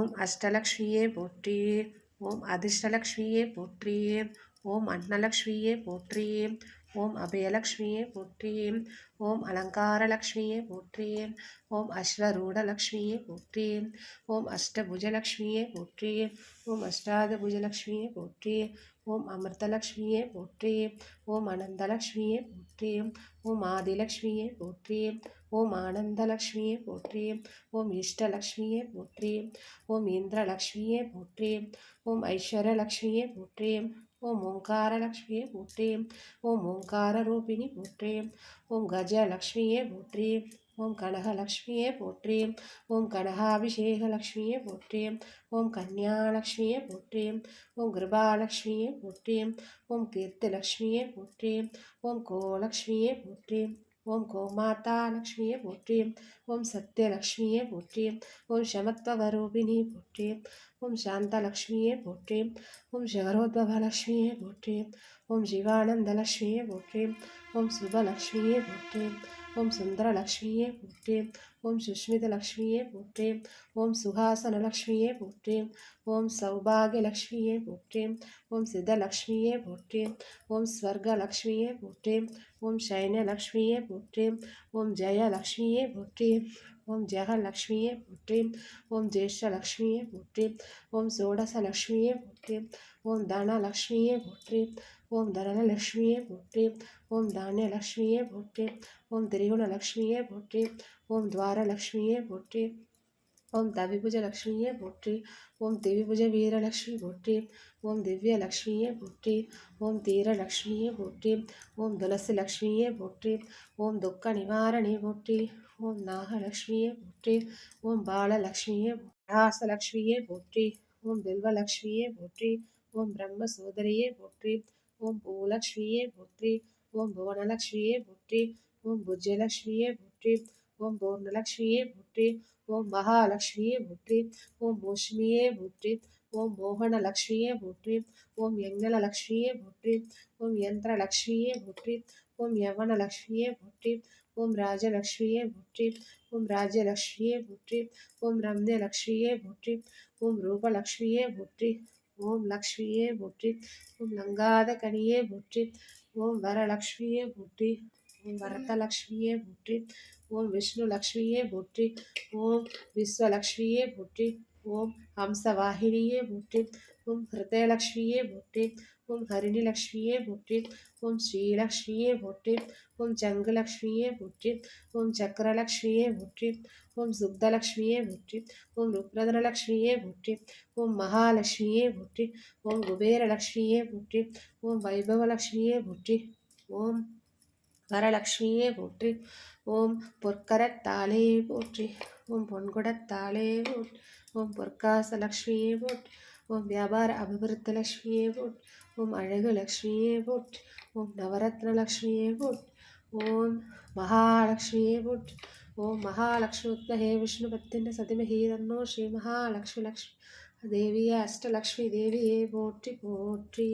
ஓம் அஷ்டலக்ஷ்மியே போற்றி ஓம் அதிர்ஷ்டலக்ஷ்மியே போற்றி ஓம் அன்னலக்ஷ்மியே போற்றி ஓம் அபயலக்ஷ்மியே போற்றி ஓம் அலங்காரலக்ஷ்மியே போற்றி ஓம் அஸ்வரூடலக்ஷ்மியே போற்றி ஓம் அஷ்டபுஜலக்ஷ்மியே போற்றி ஓம் அஷ்டாதபுஜலக்ஷ்மியே போற்றி ஓம் அமிர்தலக்ஷ்மியே போற்றி ஓம் அனந்தலக்ஷ்மியே போற்றி ஓம் ஆதிலக்ஷ்மியே போற்றி ஓம் ஆனந்தலக்ஷ்மியே போற்றி ஓம் இஷ்டலக்ஷ்மியே போற்றி ஓம் இந்திரலக்ஷ்மியே போற்றி ஓம் ஐஸ்வர்யலக்ஷ்மியே போற்றி ओम ओंकारलक्ष्मीये भूत्रीं ॐ ओङ्काररूपिणि भूत्रीं ॐ गजलक्ष्मीये भूत्रीं ॐ कनहलक्ष्मीये ओम ॐ कनहाभिषेकलक्ष्मीये पोत्रीं ॐ कन्यालक्ष्मीये पोत्रीं पुत्री ओम कीर्ति ॐ पुत्री ओम को कोलक्ष्मीये पुत्री। ओम गोमाता लक्ष्मीये पुत्री। ओम सत्यलक्ष्मीये पुत्री। ओम शमत्वरूपिणी पुत्रीं। ओम शान्तलक्ष्मीये पुत्री। ओम जगरोद्भवलक्ष्मीये पुत्री। ओम जीवानन्दलक्ष्मीये पुत्री। ओम शुभलक्ष्मीये पुत्री। ओम सुंदर लक्ष्मी पुत्रे, ओम सुस्मित लक्ष्मी पुत्रे, ओम सुहासन लक्ष्मी पुत्रे, ओम सौभाग्य लक्ष्मी पुत्रे, ओम सिद्धलक्ष्मी पुत्रे, ओम स्वर्ग लक्ष्मी पुत्रे, ओम शैन्य लक्ष्मी पुत्रे, ओम जय लक्ष्मी पुत्रे। ओम जय लक्ष्मी पुत्री। ओम ज्येष्ठ लक्ष्मी पुत्री। ओम षोडश लक्ष्मी पुत्री। ओम धनलक्ष्मी पुत्री। ओम धनलक्ष्मी पुत्री। ओम धान्यलक्ष्मी पुत्री। ओम त्रिगुण लक्ष्मी पुत्री। ओम द्वारलक्ष्मी पुत्री। ओम दावी पूजा लक्ष्मी है ओम देवी पूजा वीर लक्ष्मी भोट्री ओम दिव्य लक्ष्मी है ओम तीर लक्ष्मी है ओम दुलसी लक्ष्मी है ओम दुख निवारणी भोट्री ओम नागलक्ष्मी है ओम बालक्ष्मी है हास लक्ष्मी ओम बिल्व लक्ष्मी ओम ब्रह्म सोदरी है ओम भूलक्ष्मी है ओम भुवन लक्ष्मी ओम भुज लक्ष्मी ओम पूर्णलक्ष्मी भुट्रि ओम महालक्ष्मी भुट्रि ओम मौसमी भुट्रि ओम मोहन लक्ष्मी भुट्रि ओम यंगल लक्ष्मी ओम यंत्र लक्ष्मी ओम यवन लक्ष्मी ओम राजलक्ष्मी भुट्रि ओम राज्यलक्ष्मी भुट्रि ओम रम्य लक्ष्मी भुट्रि ओम रूपलक्ष्मी भुट्रि ओम लक्ष्मी भुट्रि ओम लंगाधकणी भुट्रि ओम वरलक्ष्मी भुट्रि ओम भरत लक्ष्मी भुट्रि ओम विष्णु लक्ष्मी भुट्रि ओम विश्वलक्ष्मी भुट्रि ओम हंसवाहिनी भुट्रि ओम हृदय लक्ष्मी भुट्रि ओम हरिणी लक्ष्मी भुट्रि ओम श्रीलक्ष्मी भुट्रि ओम जंगलक्ष्मी भुट्रि ओम चक्रलक्ष्मी भुट्रि ओम सुग्धलक्ष्मी भुट्रि ओम रुद्रलक्ष्मी भुट्रि ओम महालक्ष्मी भुट्रि ओम कुबेरलक्ष्मी भुट्रि ओम वैभवलक्ष्मी भुट्रि ओम வரலக்ஷ்மியே போற்றி. ஓம் பொற்கரத்தாலே போற்றி. ஓம் பொன்குடத்தாலே போற்றி. ஓம் பொற்காச லக்ஷ்மியே போற்றி. ஓம் வியாபார அபிவிருத்த லக்ஷ்மியே போற்றி. ஓம் அழகு லக்ஷ்மியே போற்றி. ஓம் நவரத்ன லக்ஷ்மியே போற்றி. ஓம் மகாலக்ஷ்மியே போற்றி. ஓம் மகாலட்சுமி உத்மஹே விஷ்ணுபத்தின சதிமஹி தன்னோ ஸ்ரீ மகாலக்ஷ்மி லக்ஷ்மி தேவியே அஷ்டலக்ஷ்மி தேவியே போற்றி போற்றி.